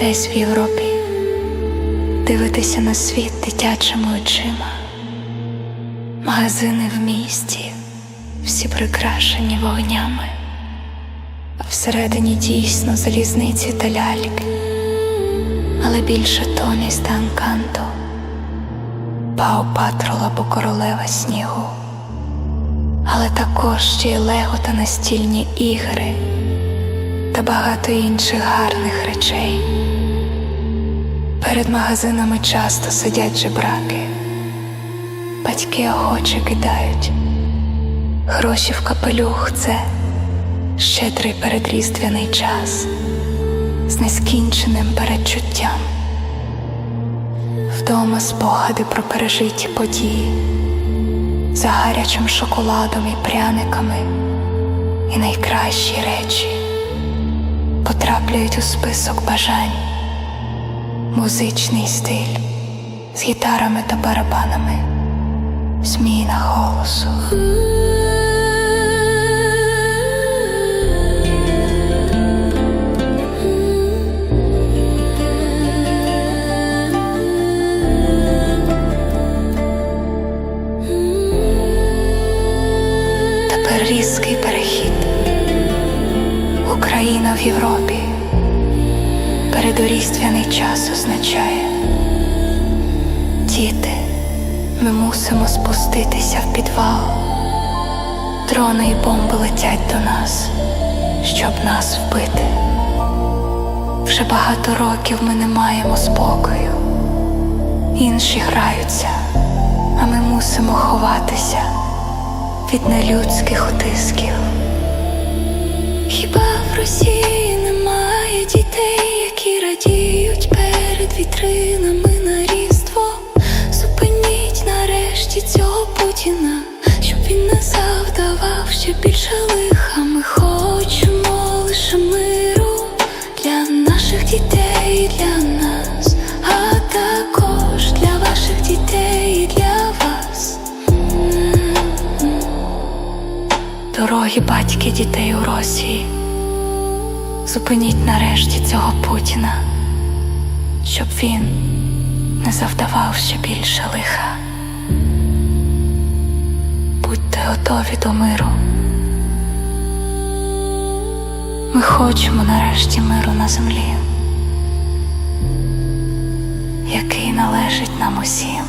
десь в Європі, дивитися на світ дитячими очима, магазини в місті, всі прикрашені вогнями, а всередині дійсно залізниці та ляльки, але більше тоність та анканто, Пау Патрола або королева снігу, але також ще й лего та настільні ігри. Та багато інших гарних речей. Перед магазинами часто сидять жебраки, батьки охоче кидають. Гроші в капелюх це щедрий передріздвяний час з нескінченим передчуттям. Вдома спогади про пережиті події, за гарячим шоколадом і пряниками, і найкращі речі потрапляють у список бажань, музичний стиль з гітарами та барабанами, зміна голосу. Тепер різкий перехід. Україна в Європі. Передоріздвяний час означає. Діти, ми мусимо спуститися в підвал. Дрони і бомби летять до нас, щоб нас вбити. Вже багато років ми не маємо спокою. Інші граються, а ми мусимо ховатися від нелюдських утисків. Вітринами на різдво? Зупиніть нарешті цього Путіна, щоб він не завдавав ще більше лиха. Ми хочемо лише миру для наших дітей, і для нас, а також для ваших дітей і для вас. Дорогі батьки дітей у Росії. Зупиніть нарешті цього Путіна, щоб він не завдавав ще більше лиха. Будьте готові до миру. Ми хочемо нарешті миру на землі, який належить нам усім.